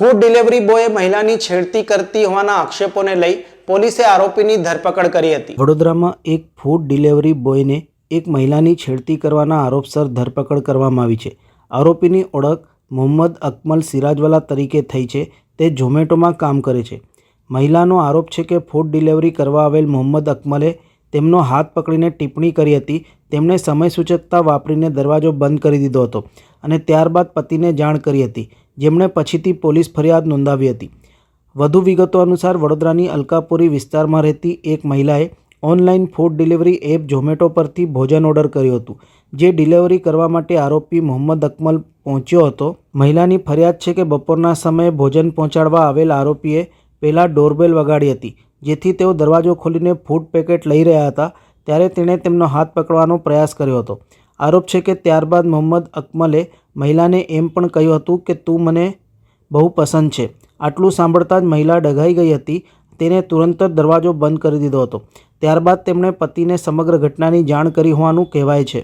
Food delivery બોયે મહિલાની છેડતી કરતી હોવાના આક્ષેપોને લઈ પોલીસે આરોપીની ધરપકડ કરી હતી. વડોદરામાં એક ફૂડ ડિલિવરી બોયને એક મહિલાની છેડતી કરવાના આરોપસર ધરપકડ કરવામાં આવી છે. આરોપીની ઓળખ મોહમ્મદ અકમલ સિરાજવાલા તરીકે થઈ છે. તે ઝોમેટોમાં કામ કરે છે. મહિલાનો આરોપ છે કે ફૂડ ડિલિવરી કરવા આવેલ મોહમ્મદ અકમલે તેમનો હાથ પકડીને ટિપ્પણી કરી હતી. તેમણે સમય સૂચકતા વાપરીને દરવાજો બંધ કરી દીધો હતો અને ત્યારબાદ પતિને જાણ કરી હતી. જેમણે પછીથી પોલીસ ફરિયાદ નોંધાવી હતી. વધુ વિગતો અનુસાર વડોદરાની અલકાપુરી વિસ્તારમાં રહેતી એક મહિલાએ online food delivery app Zomato પરથી ભોજન ઓર્ડર કર્યું હતું. જે ડિલિવરી કરવા માટે આરોપી મોહમ્મદ અકમલ પહોંચ્યો હતો. મહિલાની ફરિયાદ છે કે બપોરના સમયે ભોજન પહોંચાડવા આવેલ આરોપીએ પહેલાં ડોરબેલ વગાડી હતી, જેથી તેઓ દરવાજો ખોલીને ફૂડ પેકેટ લઈ રહ્યા હતા. ત્યારે તેણે તેમનો હાથ પકડવાનો પ્રયાસ કર્યો હતો. આરોપ છે કે ત્યારબાદ મોહમ્મદ અકમલે મહિલાને એમ પણ કહ્યું હતું કે, તું મને બહુ પસંદ છે. આટલું સાંભળતા જ મહિલા ડઘાઈ ગઈ હતી. તેને તુરંત જ દરવાજો બંધ કરી દીધો હતો. ત્યારબાદ તેમણે પતિને સમગ્ર ઘટનાની જાણ કરી હોવાનું કહેવાય છે.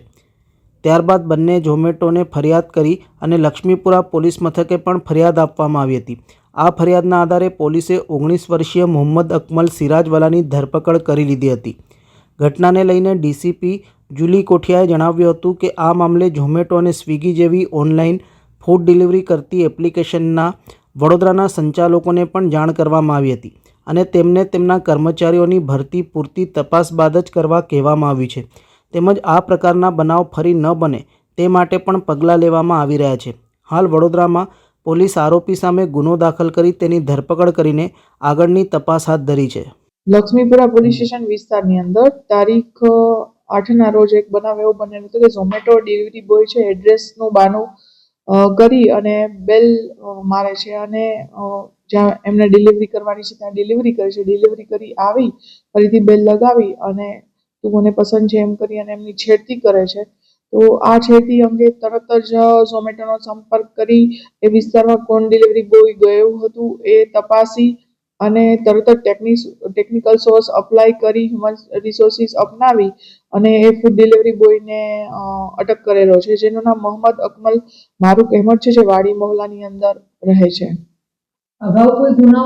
ત્યારબાદ બંને ઝોમેટોને ફરિયાદ કરી અને લક્ષ્મીપુરા પોલીસ મથકે પણ ફરિયાદ આપવામાં આવી હતી. આ ફરિયાદના આધારે પોલીસે ઓગણીસ વર્ષીય મોહમ્મદ અકમલ સિરાજવાલાની ધરપકડ કરી લીધી હતી. ઘટનાને લઈને ડીસીપી જુલી કોઠિયાએ જણાવ્યું હતું કે આ મામલે ઝોમેટો અને સ્વિગી જેવી ઓનલાઈન ફૂડ ડિલિવરી કરતી એપ્લિકેશનના વડોદરાના સંચાલકોને પણ જાણ કરવામાં આવી હતી અને તેમને તેમના કર્મચારીઓની ભરતી પૂરતી તપાસ બાદ જ કરવા કહેવામાં આવ્યું છે. તેમજ આ પ્રકારના બનાવ ફરી ન બને તે માટે પણ પગલાં લેવામાં આવી રહ્યા છે. હાલ વડોદરામાં પોલીસ આરોપી સામે ગુનો દાખલ કરી તેની ધરપકડ કરીને આગળની તપાસ હાથ ધરી છે. લક્ષ્મીપુરા પોલીસ સ્ટેશન વિસ્તારની અંદર તારીખ આઠના રોજ એક બનાવ એવો બનેલો હતો કે ઝોમેટો ડિલિવરી બોય છે એડ્રેસનું બાનું કરી અને બેલ મારે છે અને જ્યાં એમને ડિલિવરી કરવાની છે ત્યાં ડિલિવરી કરે છે. ડિલિવરી કરી આવી, ફરીથી બેલ લગાવી અને તું મને પસંદ છે એમ કરી અને એમની છેડતી કરે છે. તો આ છેડતી અંગે તરત જ ઝોમેટોનો સંપર્ક કરી એ વિસ્તારમાં કોણ ડિલિવરી બોય ગયું હતું એ તપાસી અને તરત જ ટેકનિક ટેકનિકલ સોર્સ અપ્લાય કરી હ્યુમન રિસોર્સિસ અપનાવી અને એ ફૂડ ડિલિવરી બોયને અટક કરેલો છે, જેનું નામ મોહમ્મદ અકમલ મારુક અહેમદ છે, જે વાડી મોહલ્લાની અંદર રહે છે. અગાઉ કોઈ ગુનાઓ